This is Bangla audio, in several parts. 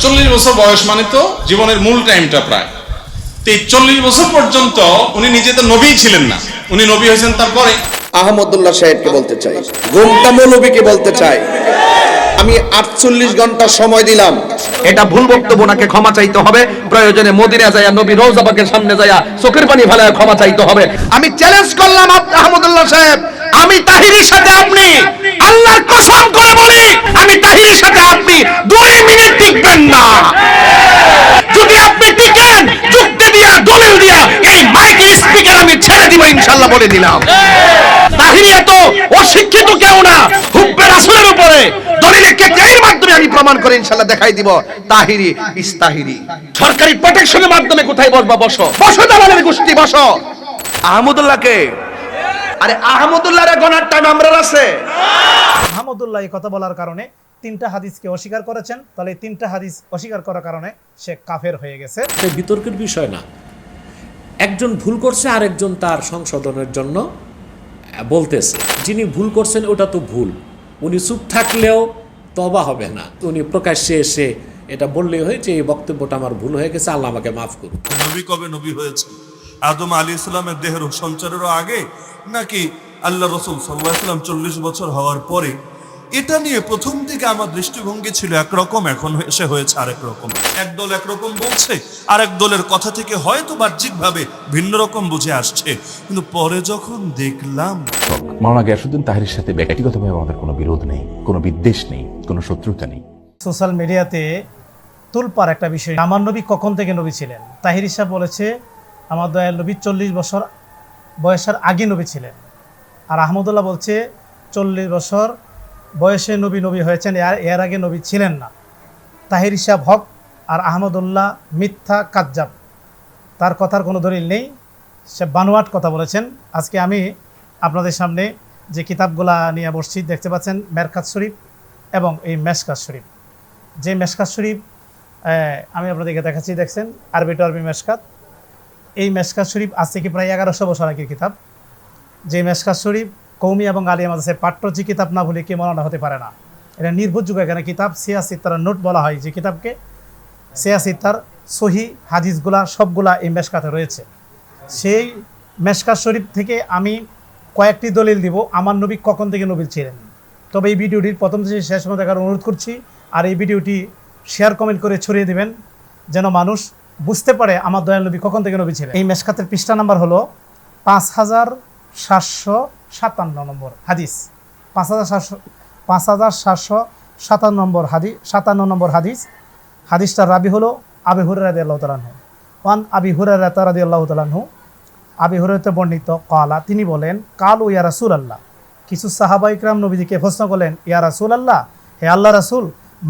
চল্লিশ বছর বয়স মানে তো জীবনের মূল টাইমটা প্রায়। তো এই চল্লিশ বছর পর্যন্ত উনি নিজে তো নবী ছিলেন না। উনি নবী হয়েছেন তারপরে। আহমদুল্লাহ সাহেবকে বলতে চাই। গোমটা মৌলবীকে বলতে চাই। আমি আটচল্লিশ ঘণ্টা সময় দিলাম। এটা ভুল বক্তব্য নাকে ক্ষমা চাইতে হবে। প্রয়োজনে মদিনা যায়া নবী রৌজাবাকের সামনে যায়া চোখের পানি ফেলায় ক্ষমা চাইতে হবে। আমি চ্যালেঞ্জ করলাম আপ- আহমদুল্লাহ সাহেব। আমি তাহিরের সাথে আপনি। আল্লাহর কসম করে বলি, আমি তাহিরের সাথে আপনি। দুই মিনিট টিকবেন না। যদি আপনি টিকেন, যুক্তি দিয়া, দলিল দিয়া, এই মাইকের স্পিকার আমি ছেড়ে দিব ইনশাআল্লাহ বলে দিলাম। তাহিরি এত অশিক্ষিত কেউ না, হুব্বে রাসূলের উপরে। দলিলে কে এর মাধ্যমে আমি প্রমাণ করে ইনশাআল্লাহ দেখাই দিব, তাহিরি ইস্তাহিরি সরকারি প্রোটেকশনের মাধ্যমে কোথায় বসবা, বসো। বসো দালালের গোষ্ঠী, বসো। আহমদুল্লাহকে আরে আহমদুল্লাহর গনার টাইম আমরা আছে আহমদুল্লাহ এই কথা বলার কারণে তিনটা হাদিসকে অস্বীকার করেছেন তাহলে এই তিনটা হাদিস অস্বীকার করার কারণে সে কাফের হয়ে গেছে। এটা বিতর্কের বিষয় না। একজন ভুল করছে আরেকজন তার সংশোধনের জন্য বলতেছে যিনি ভুল করছেন ওটা তো ভুল। উনি চুপ থাকলেও তবা হবে না। উনি প্রকাশ্যে এসে এটা বললেই হয় যে এই বক্তব্যটা আমার ভুল হয়ে গেছে আল্লাহ আমাকে মাফ করুন। নবী কবে নবী হয়েছে আদম আলী ইসলামের দেহের সঞ্চারেরও আগে নাকি আল্লাহ রসুল সাল্লাহ সাল্লাম চল্লিশ বছর হওয়ার পরে এটা নিয়ে প্রথম দিকে আমার দৃষ্টিভঙ্গি ছিল একরকম এখন এসে হয়েছে আরেক রকম। একদল একরকম বলছে আরেক দলের কথা থেকে হয়তো বাহ্যিকভাবে ভিন্ন রকম বুঝে আসছে। কিন্তু পরে যখন দেখলাম মাওলানা গ্যাসুদ্দিন তাহিরের সাথে ব্যক্তিগতভাবে আমাদের কোনো বিরোধ নেই কোনো বিদ্বেষ নেই কোনো শত্রুতা নেই। সোশ্যাল মিডিয়াতে তুলপার একটা বিষয় আমার নবী কখন থেকে নবী ছিলেন? তাহির সাহেব বলেছে আমার দয়াল নবী চল্লিশ বছর বয়সের আগে নবী ছিলেন। আর আহমদুল্লাহ বলছে, চল্লিশ বছর বয়সে নবী নবী হয়েছেন এর এর আগে নবী ছিলেন না। তাহির সাহেব হক আর আহমদুল্লাহ মিথ্যা কাজ্জাব। তার কথার কোনো দলিল নেই। সে বানোয়াট কথা বলেছেন। আজকে আমি আপনাদের সামনে যে কিতাবগুলা নিয়ে বসছি, দেখতে পাচ্ছেন মেরকাত শরীফ এবং এই মেশকাত শরীফ। যে মেশকাত শরীফ আমি আপনাদেরকে দেখাচ্ছি, দেখছেন? আরবি টু আরবি মেশকাত। এই মেশকাত শরীফ আজ থেকে প্রায় এগারোশো বছর আগের কিতাব। যে মেশকাত শরীফ কৌমি এবং আলিয়া মাদ্রাসে পাঠ্যজি কিতাব না বলে কে মনে হতে পারে না। এটা নির্ভরযোগ্য এখানে কিতাব সিয়াসি তার নোট বলা হয় যে কিতাবকে। সিয়াসি তার সহি হাদিসগুলা সবগুলা এই মেশকাতে রয়েছে। সেই মেশকাত শরীফ থেকে আমি কয়েকটি দলিল দিব, আমার নবী কখন থেকে নবী ছিলেন। তবে এই ভিডিওটির প্রথম থেকে শেষ পর্যন্ত দেখার অনুরোধ করছি, আর এই ভিডিওটি শেয়ার, কমেন্ট করে ছড়িয়ে দেবেন, যেন মানুষ বুঝতে পারে আমার দয়াল নবী কখন থেকে নবী ছিলেন। এই মেশকাতের পৃষ্ঠা নাম্বার হলো পাঁচ হাজার সাতশো সাতান্ন নম্বর হাদিস। পাঁচ হাজার সাতশো পাঁচ হাজার সাতশো সাতান্ন নম্বর হাদি সাতান্ন নম্বর হাদিস। হাদিসটার রাবি হলো আবি হুরাদি আল্লাহ তালাহু ওয়ান আবি হুরারা তারাদি আল্লাহ তালাহু আবি হুরাতে বর্ণিত কালা তিনি বলেন, কাল ও ইয়া রাসুল আল্লাহ কিছু সাহাবা ইকরাম নবীজিকে প্রশ্ন করলেন, ইয়া রাসুল আল্লাহ হে আল্লাহ রাসুল,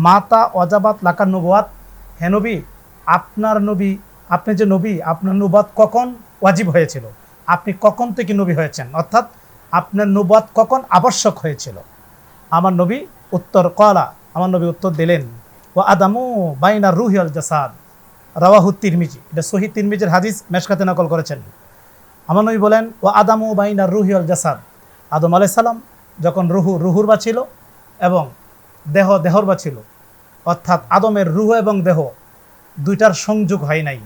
মাতা অজাবাত লাকার নবুয়াত হে নবী আপনার নবী, আপনি যে নবী, আপনার নবাদ কখন ওয়াজিব হয়েছিল? আপনি কখন থেকে নবী হয়েছেন? অর্থাৎ আপনার নবাদ কখন আবশ্যক হয়েছিল? আমার নবী উত্তর কলা, আমার নবী উত্তর দিলেন ও আদামু বাইনা রুহিয়াল জাসাদ। রাওয়াহু তিরমিজি, এটা সহি তিরমিজির হাদিস মেশকাতে নকল করেছেন। আমার নবী বলেন ও আদামু বাইনা রুহিয়াল জাসাদ। আদম আলাই সালাম যখন রুহু, রুহুর বা ছিল এবং দেহ, দেহর বা ছিল, অর্থাৎ আদমের রুহ এবং দেহ দুইটার সংযোগ হয় নাই।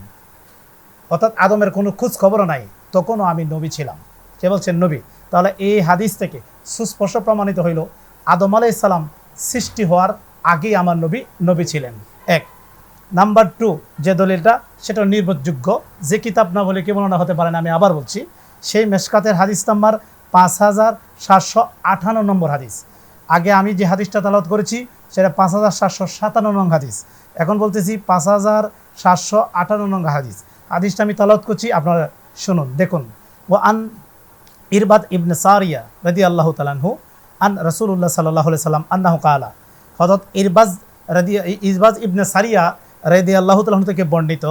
অর্থাৎ আদমের কোনো খোঁজ খবরও নাই, তখনও আমি নবী ছিলাম। সে বলছেন, নবী, তাহলে এই হাদিস থেকে সুস্পষ্ট প্রমাণিত হইল, আদম আলাই সালাম সৃষ্টি হওয়ার আগেই আমার নবী নবী ছিলেন। এক। নাম্বার টু, যে দলিলটা, সেটা নির্ভরযোগ্য। যে কিতাব না বলে কেমন না হতে পারে না, আমি আবার বলছি, সেই মেশকাতের হাদিস নাম্বার পাঁচ হাজার সাতশো আঠান্ন নম্বর হাদিস। আগে আমি যে হাদিসটা তালাত করেছি, সেটা পাঁচ হাজার সাতশো সাতান্ন নং হাদিস। এখন বলতেছি পাঁচ হাজার সাতশো আটান্ন নং হাদিস। হাদিসটা আমি তালাত করছি, আপনারা শুনুন, দেখুন। ও আন ইরবাদ ইবনে সারিয়া রদি আল্লাহ তালানহু আন রসুল্লাহ সাল্লাহ সাল্লাম আন্নাহু কালা হজরত ইরবাজ রদি ইরবাজ ইবনে সারিয়া রদি আল্লাহ তালাহ থেকে বর্ণিত,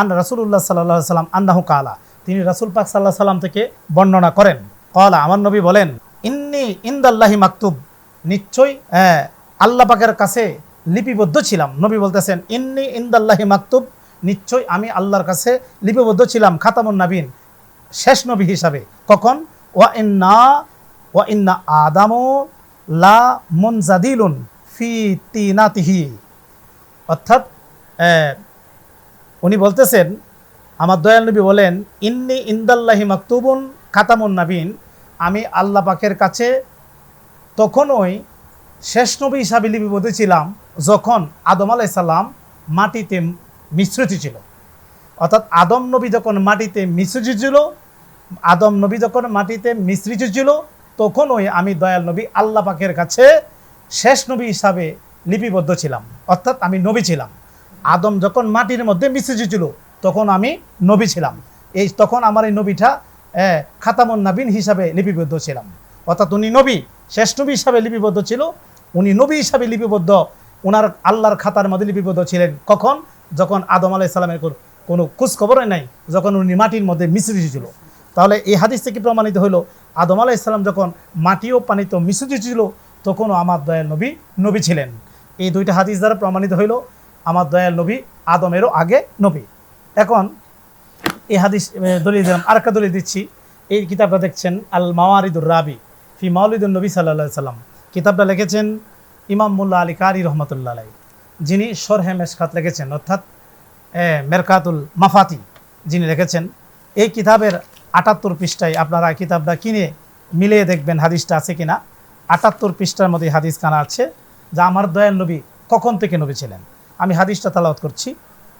আন রসুল্লাহ সাল্লাহ সাল্লাম আন্নাহু কালা, তিনি রসুল পাক সাল্লাহ সাল্লাম থেকে বর্ণনা করেন। কলা, আমার নবী বলেন, ইন্নি ইন্দাল্লাহি মাকতুব। নিশ্চয়ই হ্যাঁ, আল্লাহ পাকের কাছে লিপিবদ্ধ ছিলাম। নবী বলতেছেন ইন্নি ইন্দাল্লাহি মাকতুব। নিশ্চয় আমি আল্লাহর কাছে লিপিবদ্ধ ছিলাম খাতামুন নাবিন শেষ নবী হিসাবে। কখন? ওয়া ইন্না ওয়া ইন্না আদামু লা মুনজাদিলুন ফি তিনাতিহি। অর্থাৎ উনি বলতেছেন আমার দয়াল নবী বলেন ইন্নি ইন্দাল্লাহি মাকতুবুন খাতামুন নাবিন। আমি আল্লাহ পাকের কাছে তখনই শেষ নবী হিসাবে লিপিবদ্ধ ছিলাম যখন আদম আলাইসাল্লাম মাটিতে মিশ্রিত ছিল। অর্থাৎ আদম নবী যখন মাটিতে মিশ্রিত ছিল, আদম নবী যখন মাটিতে মিশ্রিত ছিল, তখনই আমি দয়াল নবী আল্লাহ পাকের কাছে শেষ নবী হিসাবে লিপিবদ্ধ ছিলাম। অর্থাৎ আমি নবী ছিলাম। আদম যখন মাটির মধ্যে মিশ্রিত ছিল, তখন আমি নবী ছিলাম। এই তখন আমার এই নবীটা খাতামুন নাবিন হিসাবে লিপিবদ্ধ ছিলাম। অর্থাৎ উনি নবী। শেষ নবী হিসাবে লিপিবদ্ধ ছিল। উনি নবী হিসাবে লিপিবদ্ধ। ওনার আল্লাহর খাতার মধ্যে লিপিবদ্ধ ছিলেন কখন? যখন আদম আলাই সালামের কোনো খোঁজ খবরই নাই, যখন উনি মাটির মধ্যে মিশ্রিত ছিল তাহলে এই হাদিস থেকে প্রমাণিত হলো, আদম আলাহ ইসলাম যখন মাটি ও পানিতে মিশ্রিত ছিল তখনও আমার দয়াল নবী নবী ছিলেন। এই দুইটা হাদিস দ্বারা প্রমাণিত হইল আমার দয়াল নবী আদমেরও আগে নবী। এখন এই হাদিস দলিল দিলাম। আরেকটা দলিল দিচ্ছি। এই কিতাবটা দেখছেন আল মাওয়ারিদুর রাবি। ফি মাউলিদুল নবী সাল্লাহ সাল্লাম কিতাবটা লিখেছেন ইমাম মুল্লা আলী কারি রহমতুল্লাহ আলাই যিনি সরহে মেশকাত লিখেছেন, অর্থাৎ মেরকাতুল মাফাতি যিনি লিখেছেন, এই কিতাবের আটাত্তর পৃষ্ঠায় আপনারা কিতাবটা কিনে মিলিয়ে দেখবেন হাদিসটা আছে কিনা। আটাত্তর পৃষ্ঠার মধ্যে হাদিস কানা আছে, যা আমার দয়াল নবী কখন থেকে নবী ছিলেন। আমি হাদিসটা তালাওয়াত করছি।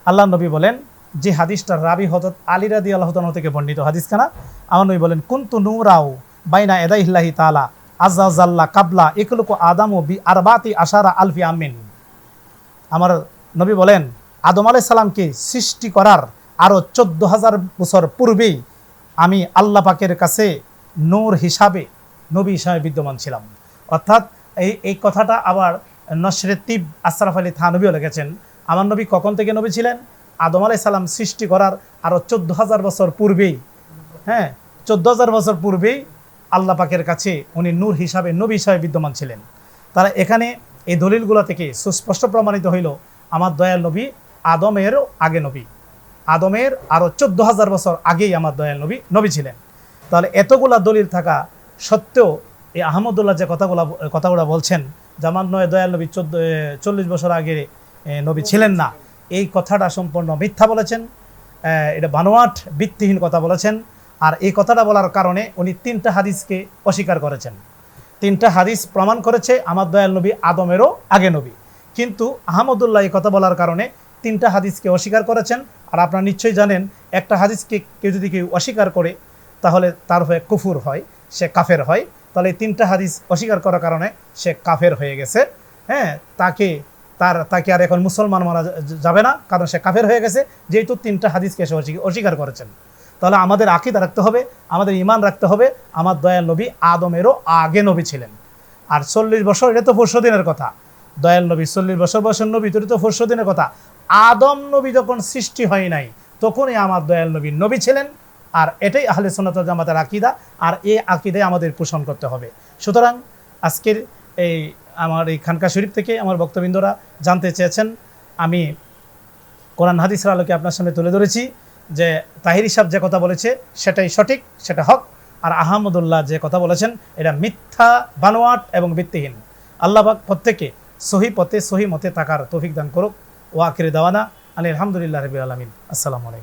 আল্লাহ নবী বলেন, যে হাদিসটা রাবি হজরত আলী রাদি আল্লাহ থেকে বর্ণিত হাদিস কানা আমার নবী বলেন, কুন্তু নূরাও বাইনা এদাইল্লাহি তালা আজাল্লা কাবলা ইকলুকু আদামু বি আরবাতি আশারা আলফি আমিন। আমার নবী বলেন, আদম আলাই সালামকে সৃষ্টি করার আরও চোদ্দ হাজার বছর পূর্বেই আমি আল্লাহ পাকের কাছে নূর হিসাবে নবী হিসাবে বিদ্যমান ছিলাম। অর্থাৎ এই এই কথাটা আবার নসরে তিব আশরাফ আলী থানবীও লিখেছেন, আমার নবী কখন থেকে নবী ছিলেন? আদম আলাই সালাম সৃষ্টি করার আরও চোদ্দ হাজার বছর পূর্বেই। হ্যাঁ চোদ্দ হাজার বছর পূর্বেই আল্লাহ পাকের কাছে উনি নূর হিসাবে নবী হিসাবে বিদ্যমান ছিলেন। তারা এখানে এই দলিলগুলো থেকে সুস্পষ্ট প্রমাণিত হইল আমার দয়াল নবী আদমেরও আগে নবী। আদমের আরও চোদ্দ হাজার বছর আগেই আমার দয়াল নবী নবী ছিলেন। তাহলে এতগুলা দলিল থাকা সত্ত্বেও এই আহমদুল্লাহ যে কথাগুলো কথাগুলো বলছেন জামান নয় দয়াল নবী চোদ্দ চল্লিশ বছর আগে নবী ছিলেন না, এই কথাটা সম্পূর্ণ মিথ্যা বলেছেন। এটা বানোয়াট ভিত্তিহীন কথা বলেছেন। আর এই কথাটা বলার কারণে উনি তিনটা হাদিসকে অস্বীকার করেছেন। তিনটা হাদিস প্রমাণ করেছে আমার দয়াল নবী আদমেরও আগে নবী। কিন্তু আহমদুল্লাহ এই কথা বলার কারণে তিনটা হাদিসকে অস্বীকার করেছেন আর আপনারা নিশ্চয়ই জানেন, একটা হাদিসকে কেউ যদি কেউ অস্বীকার করে, তাহলে তার হয়ে কুফুর হয়, সে কাফের হয়। তাহলে তিনটা হাদিস অস্বীকার করার কারণে সে কাফের হয়ে গেছে। হ্যাঁ তাকে, তার, তাকে আর এখন মুসলমান মানা যাবে না, কারণ সে কাফের হয়ে গেছে। যেহেতু তিনটা হাদিসকে সে অস্বী- অস্বীকার করেছেন। তাহলে আমাদের আকিদা রাখতে হবে, আমাদের ইমান রাখতে হবে, আমার দয়াল নবী আদমেরও আগে নবী ছিলেন। আর চল্লিশ বছর, এটা তো পরশু দিনের কথা। দয়াল নবী চল্লিশ বছর বয়সের নবী তো তো পরশু দিনের কথা। আদম নবী যখন সৃষ্টি হয় নাই, তখনই আমার দয়াল নবী নবী ছিলেন, আর এটাই আহলে সোনাত জামাতের আকিদা, আর এই আকিদায় আমাদের পোষণ করতে হবে। সুতরাং আজকের এই আমার এই খানকা শরীফ থেকে আমার বক্তবৃন্দরা জানতে চেয়েছেন, আমি কোরআন হাদিসের আলোকে আপনার সামনে তুলে ধরেছি। যে তাহির সাহেব যে কথা বলেছে, সেটাই সঠিক, সেটা হক। আর আহমদুল্লাহ যে কথা বলেছেন, এটা মিথ্যা, বানোয়াট এবং ভিত্তিহীন। আল্লাহবাক প্রত্যেকে সহি পথে সহি মতে থাকার তৌফিক দান করুক। ও আকিরে দাওয়ানা আলী আলহামদুলিল্লাহ রবি আলমিন। আসসালামু আলাইকুম।